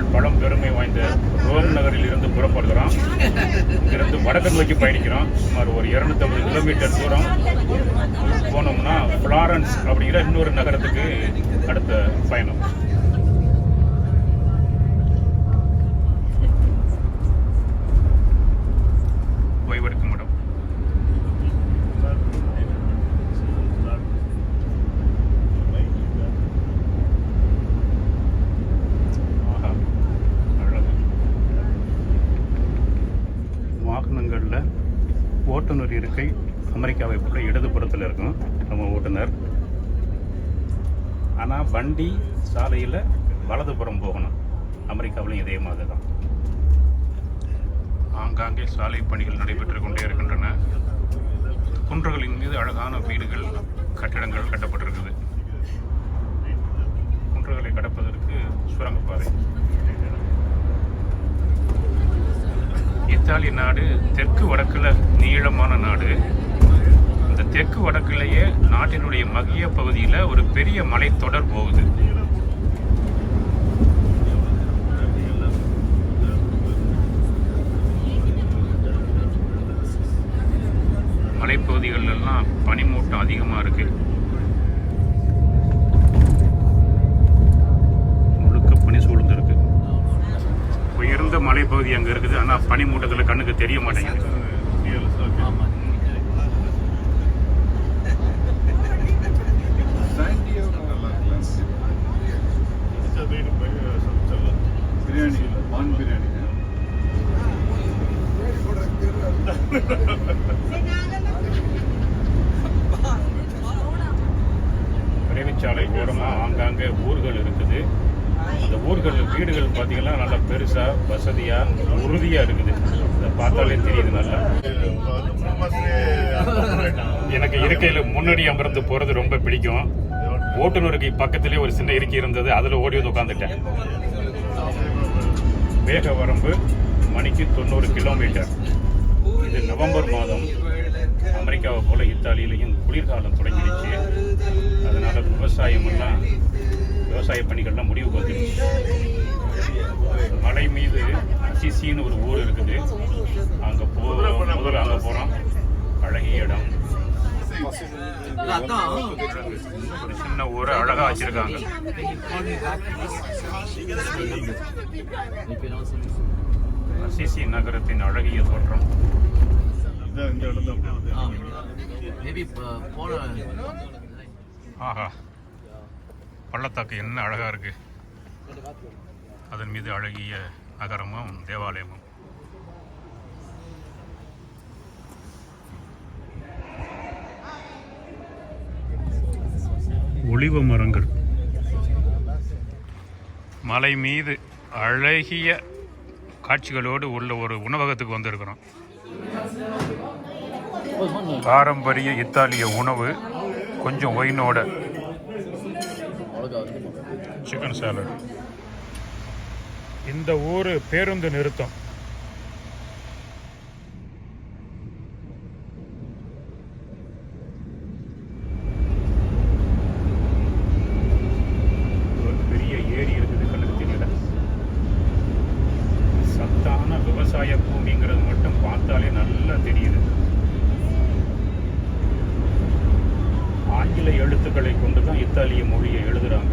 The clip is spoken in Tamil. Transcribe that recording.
தமிழ் பழம் பெருமை வாய்ந்த ரோம் நகரில் இருந்து புறப்படுகிறோம். இங்கிருந்து வடக்கு நோக்கி பயணிக்கிறோம். சுமார் ஒரு 250 கிலோமீட்டர் தூரம் போனோம்னா ஃப்ளாரன்ஸ் அப்படிங்கிற இன்னொரு நகரத்துக்கு அடுத்த பயணம் ஓய்வெடுக்கும் இடம் ஆஹா, அழகு. வாகனங்களில் ஓட்டுநர் இருக்கை அமெரிக்காவை போல இடதுபுறத்தில் இருக்கும் நம்ம ஓட்டுநர். ஆனால் வண்டி சாலையில் வலதுபுறம் போகணும். அமெரிக்காவிலும் இதே மாதிரி தான் ஆங்காங்கே சாலை பணிகள் நடைபெற்று கொண்டே இருக்கின்றன. குன்றுகளின் மீது அழகான வீடுகள் கட்டிடங்கள் கட்டப்பட்டிருக்குது. இத்தாலி நாடு தெற்கு வடக்குல நீளமான நாடு. இந்த தெற்கு வடக்கிலேயே நாட்டினுடைய மகிய பகுதியில் ஒரு பெரிய மலைத்தொடர் போகுது. மலைப்பகுதிகளெல்லாம் பனிமூட்டம் அதிகமாக இருக்கு முழுக்க பனி சூழ்ந்து இருக்கு உயர்ந்த மலைப்பகுதி அங்கே இருக்குது. ஆனால் பனிமூட்டத்தில் கண்ணுக்கு தெரிய மாட்டேங்குது. பிரியாணி பான் பிரியாணி விரைவுச்சாலை ஓரமாக ஆங்காங்கே ஊர்கள் இருக்கு. ஊர்கள் வீடுகள் பார்த்தீங்கன்னா நல்லா பெருசாக வசதியாக உறுதியாக இருக்குது. இதை பார்த்தாலே தெரியுது நல்லா. எனக்கு இருக்கையில் முன்னாடி அமர்ந்து போகிறது ரொம்ப பிடிக்கும். ஓட்டுநருக்கு பக்கத்திலே ஒரு சின்ன இருக்கை இருந்தது அதில் ஓடி வந்து உட்காந்துட்டேன் வேக வரம்பு மணிக்கு தொண்ணூறு கிலோமீட்டர். இது நவம்பர் மாதம். அமெரிக்காவை போல இத்தாலியிலையும் குளிர்காலம் தொடங்கிடுச்சு. அதனால விவசாயம் எல்லாம் விவசாய பணிகள்லாம் முடிவுக்கு வந்துடுச்சு. மலை மீது அசிசின்னு ஒரு ஊர் இருக்குது. அங்கே போ முதல்ல அங்கே போகிறோம் அழகிய இடம். ஒரு சின்ன ஊரை அழகா வச்சிருக்காங்க. அசிசி நகரத்தின் அழகிய தோற்றம். ஆஹா. பள்ளத்தாக்கு என்ன அழகாக இருக்கு? அதன் மீது அழகிய நகரமும் தேவாலயமும். ஒளிவ மரங்கள். மலை மீது அழகிய காட்சிகளோடு உள்ள ஒரு உணவகத்துக்கு வந்திருக்கிறோம். பாரம்பரிய இத்தாலிய உணவு கொஞ்சம் ஒயினோட சிக்கன் சாலட் இந்த ஊர் பேருந்து நிறுத்தம் ஒரு பெரிய ஏரி இருக்குது கண்ணுக்கு தெரியல சத்தான விவசாய பூமிங்கிறது மட்டும் பார்த்தாலே நல்லா தெரியுது ஆங்கில எழுத்துக்களை கொண்டு தான் இத்தாலிய மொழியை எழுதுறாங்க.